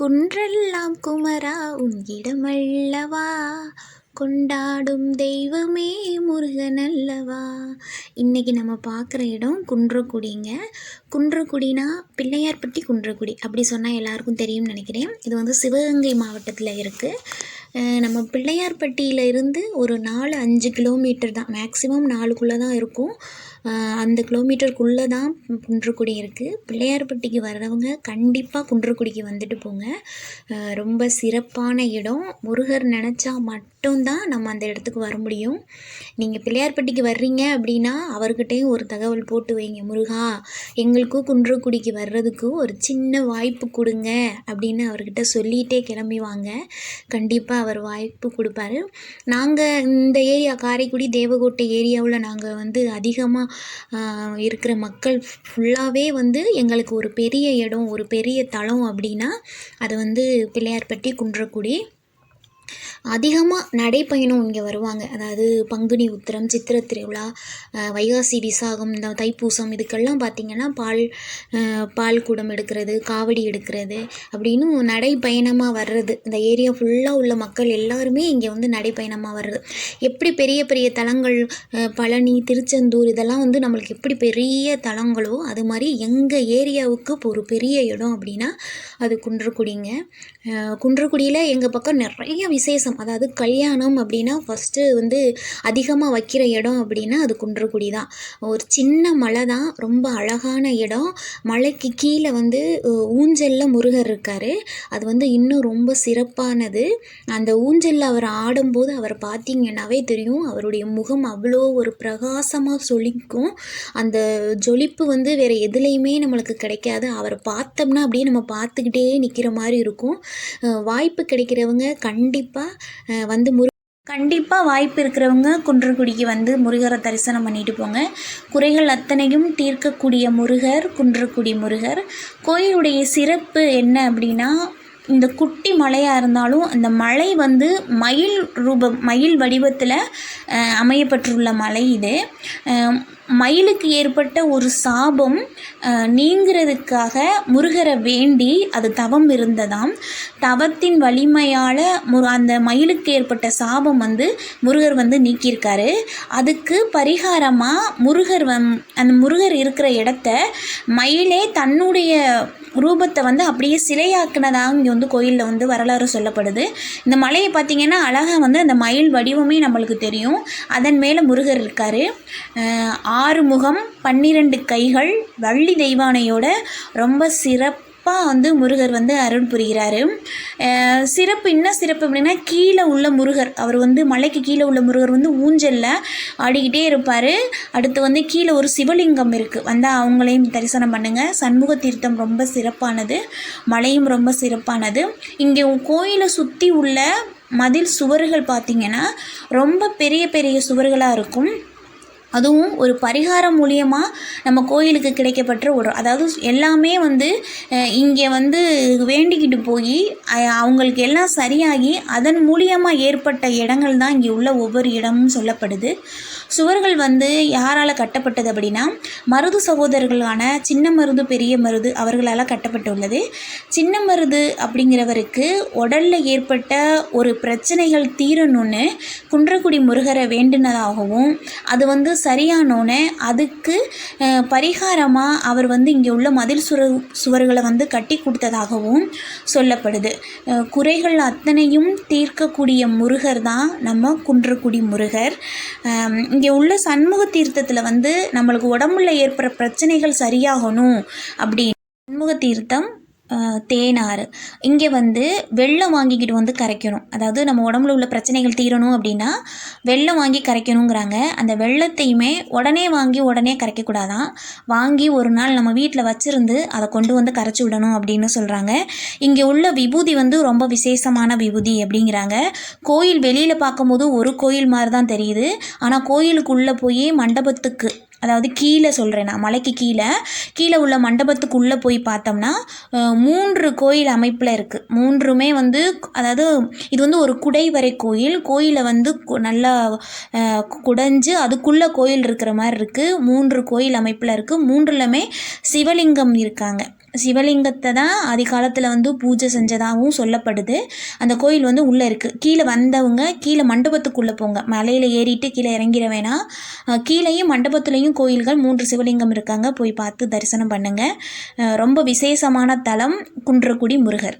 குன்றெல்லாம் குமரா உன் இடமல்லவா கொண்டாடும் தெய்வமே முருகன் அல்லவா? இன்றைக்கி நம்ம பார்க்குற இடம் குன்றக்குடிங்க. குன்றக்குடினா பிள்ளையார்பட்டி குன்றக்குடி. அப்படி சொன்னால் எல்லாருக்கும் தெரியும்னு நினைக்கிறேன். இது வந்து சிவகங்கை மாவட்டத்தில் இருக்குது நம்ம பிள்ளையார்பட்டியில் இருந்து ஒரு நாலு அஞ்சு கிலோமீட்டர் தான். மேக்ஸிமம் நாலுக்குள்ளே தான் இருக்கும். அந்த கிலோமீட்டருக்குள்ளே தான் குன்றக்குடி இருக்குது பிள்ளையார்பட்டிக்கு வர்றவங்க கண்டிப்பாக குன்றக்குடிக்கு வந்துட்டு போங்க. ரொம்ப சிறப்பான இடம். முருகர் நினச்சா மட்டும்தான் நம்ம அந்த இடத்துக்கு வர முடியும். நீங்கள் பிள்ளையார்பட்டிக்கு வர்றீங்க அப்படின்னா அவர்கிட்டையும் ஒரு தகவல் போட்டு வைங்க. முருகா எங்களுக்கும் குன்றக்குடிக்கு வர்றதுக்கு ஒரு சின்ன வாய்ப்பு கொடுங்க அப்படின்னு அவர்கிட்ட சொல்லிகிட்டே கிளம்பி வாங்க. கண்டிப்பாக அவர் வாய்ப்பு கொடுப்பாரு. நாங்கள் இந்த ஏரியா காரைக்குடி தேவகோட்டை ஏரியாவில் நாங்கள் வந்து அதிகமாக இருக்கிற மக்கள் ஃபுல்லாகவே வந்து எங்களுக்கு ஒரு பெரிய இடம் ஒரு பெரிய தளம் அப்படின்னா அது வந்து பிள்ளையார்பட்டி குன்றக்குடி அதிகமாக நடைப்பயணம் இங்கே வருவாங்க. அதாவது பங்குனி உத்திரம் சித்திர திருவிழா வைகாசி விசாகம் இந்த தைப்பூசம் இதுக்கெல்லாம் பார்த்திங்கன்னா பால் பால் குடம் எடுக்கிறது காவடி எடுக்கிறது அப்படின்னு நடைப்பயணமாக வர்றது. இந்த ஏரியா ஃபுல்லாக உள்ள மக்கள் எல்லாருமே இங்கே வந்து நடைப்பயணமாக வர்றது. எப்படி பெரிய பெரிய தலங்கள் பழனி திருச்செந்தூர் இதெல்லாம் வந்து நம்மளுக்கு எப்படி பெரிய தலங்களோ அது மாதிரி எங்கள் ஏரியாவுக்கு ஒரு பெரிய இடம் அப்படின்னா அது குன்றக்குடிங்க. குன்றக்குடியில் எங்கள் பக்கம் நிறைய விசேஷம் அதாவது கல்யாணம் அப்படின்னா ஃபஸ்ட்டு வந்து அதிகமாக வைக்கிற இடம் அப்படின்னா அது குன்றக்குடி தான். ஒரு சின்ன மலை தான் ரொம்ப அழகான இடம். மலைக்கு கீழே வந்து ஊஞ்சலில் முருகர் இருக்கார். அது வந்து இன்னும் ரொம்ப சிறப்பானது. அந்த ஊஞ்சலில் அவர் ஆடும்போது அவர் பார்த்தீங்கன்னாவே தெரியும் அவருடைய முகம் அவ்வளோ ஒரு பிரகாசமாக சொலிக்கும். அந்த ஜொலிப்பு வந்து வேறு எதுலேயுமே நம்மளுக்கு கிடைக்காது. அவரை பார்த்தோம்னா அப்படியே நம்ம பார்த்துக்கிட்டே நிற்கிற மாதிரி இருக்கும். வாய்ப்பு கிடைக்கிறவங்க கண்டிப்பாக கண்டிப்பாக வந்து முரு கண்டிப்பாக வாய்ப்பு இருக்கிறவங்க குன்றக்குடிக்கு வந்து முருகரை தரிசனம் பண்ணிட்டு போங்க. குறைகள் அத்தனையும் தீர்க்கக்கூடிய முருகர் குன்றக்குடி முருகர். கோயிலுடைய சிறப்பு என்ன அப்படின்னா இந்த குட்டி மலையாக இருந்தாலும் அந்த மலை வந்து மயில் ரூபம் மயில் வடிவத்தில் அமையப்பட்டுள்ள மலை இது. மயிலுக்கு ஏற்பட்ட ஒரு சாபம் நீங்கிறதுக்காக முருகரை வேண்டி அது தவம் இருந்ததாம். தவத்தின் வலிமையால் மு அந்த மயிலுக்கு ஏற்பட்ட சாபம் வந்து முருகர் வந்து நீக்கியிருக்காரு. அதுக்கு பரிகாரமாக முருகர் வந் அந்த முருகர் இருக்கிற இடத்த மயிலே தன்னுடைய ரூபத்தை வந்து அப்படியே சிலையாக்குனதாக இங்கே வந்து கோயிலில் வந்து வரலாறு சொல்லப்படுது. இந்த மலையை பார்த்திங்கன்னா அழகாக வந்து அந்த மயில் வடிவமே நம்மளுக்கு தெரியும். அதன் மேலே முருகர் இருக்கார். ஆறு முகம் பன்னிரெண்டு கைகள் வள்ளி தெய்வானையோட ரொம்ப சிறப்பு சிறப்பாக வந்து முருகர் வந்து அருள் புரிகிறாரு. சிறப்பு என்ன சிறப்பு அப்படின்னா கீழே உள்ள முருகர். அவர் வந்து மலைக்கு கீழே உள்ள முருகர் வந்து ஊஞ்சலில் ஆடிக்கிட்டே இருப்பார். அடுத்து வந்து கீழே ஒரு சிவலிங்கம் இருக்குது வந்தால் அவங்களையும் தரிசனம் பண்ணுங்கள் சண்முக தீர்த்தம் ரொம்ப சிறப்பானது. மலையும் ரொம்ப சிறப்பானது. இங்கே கோயிலை சுற்றி உள்ள மதில் சுவர்கள் பார்த்திங்கன்னா ரொம்ப பெரிய பெரிய சுவர்களாக இருக்கும். அதுவும் ஒரு பரிகாரம் மூலியமாக நம்ம கோயிலுக்கு கிடைக்கப்பட்ட ஒரு அதாவது எல்லாமே வந்து இங்கே வந்து வேண்டிக்கிட்டு போய் அவங்களுக்கு எல்லாம் சரியாகி அதன் மூலியமாக ஏற்பட்ட இடங்கள் தான் இங்கே உள்ள ஒவ்வொரு இடமும் சொல்லப்படுது. சுவர்கள் வந்து யாரால் கட்டப்பட்டது அப்படின்னா மருது சகோதரர்களான சின்ன மருது பெரிய மருது அவர்களால் கட்டப்பட்டுள்ளது. சின்ன மருது அப்படிங்கிறவருக்கு உடலில் ஏற்பட்ட ஒரு பிரச்சனைகள் தீரணும்னு குன்றக்குடி முருகரை வேண்டினதாகவும் அது வந்து சரியானோன்னே அதுக்கு பரிகாரமாக அவர் வந்து இங்கே உள்ள மதில் சுர சுவர்களை வந்து கட்டி கொடுத்ததாகவும் சொல்லப்படுது. குறைகள் அத்தனையும் தீர்க்கக்கூடிய முருகர் தான் நம்ம குன்றக்குடி முருகர். இங்கே உள்ள சண்முக தீர்த்தத்தில் வந்து நம்மளுக்கு உடம்புல ஏற்படுற பிரச்சனைகள் சரியாகணும் அப்படின்னு. சண்முக தீர்த்தம் தேனாறு. இங்கே வந்து வெள்ளம் வாங்கிக்கிட்டு வந்து கரைக்கணும். அதாவது நம்ம உடம்புல உள்ள பிரச்சனைகள் தீரணும் அப்படின்னா வெள்ளம் வாங்கி கரைக்கணுங்கிறாங்க. அந்த வெள்ளத்தையுமே உடனே வாங்கி உடனே கரைக்கக்கூடாதான். வாங்கி ஒரு நாள் நம்ம வீட்டில் வச்சுருந்து அதை கொண்டு வந்து கரைச்சி விடணும் அப்படின்னு சொல்கிறாங்க இங்கே உள்ள விபூதி வந்து ரொம்ப விசேஷமான விபூதி அப்படிங்கிறாங்க. கோயில் வெளியில் பார்க்கும்போது ஒரு கோயில் மாதிரி தான் தெரியுது. ஆனால் கோயிலுக்குள்ளே போய் மண்டபத்துக்கு அதாவது கீழே சொல்கிறேன் நான் மலைக்கு கீழே. கீழே உள்ள மண்டபத்துக்குள்ளே போய் பார்த்தோம்னா மூன்று கோயில் அமைப்பில் இருக்குது மூன்றுமே வந்து அதாவது இது வந்து ஒரு குடைவரை கோயில். கோயிலை வந்து நல்லா குடைஞ்சு அதுக்குள்ளே கோயில் இருக்கிற மாதிரி இருக்குது மூன்று கோயில் அமைப்பில் இருக்குது மூன்றுலமே சிவலிங்கம் இருக்காங்க. சிவலிங்கத்தை தான் ஆதி காலத்தில் வந்து பூஜை செஞ்சதாகவும் சொல்லப்படுது. அந்த கோயில் வந்து உள்ளே இருக்குது கீழே வந்தவங்க கீழே மண்டபத்துக்குள்ளே போங்க. மலையில் ஏறிட்டு கீழே இறங்கிட வேணாம். கீழேயும் மண்டபத்துலேயும் கோயில்கள் மூன்று சிவலிங்கம் இருக்காங்க. போய் பார்த்து தரிசனம் பண்ணுங்கள் ரொம்ப விசேஷமான தலம் குன்றக்குடி முருகர்.